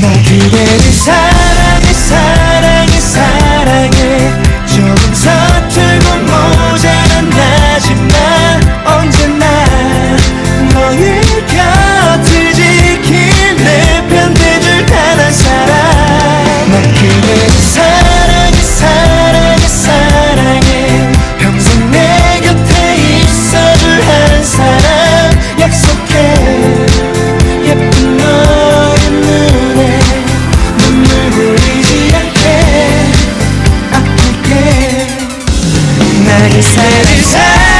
날 그대를 사랑 night. He said it's high.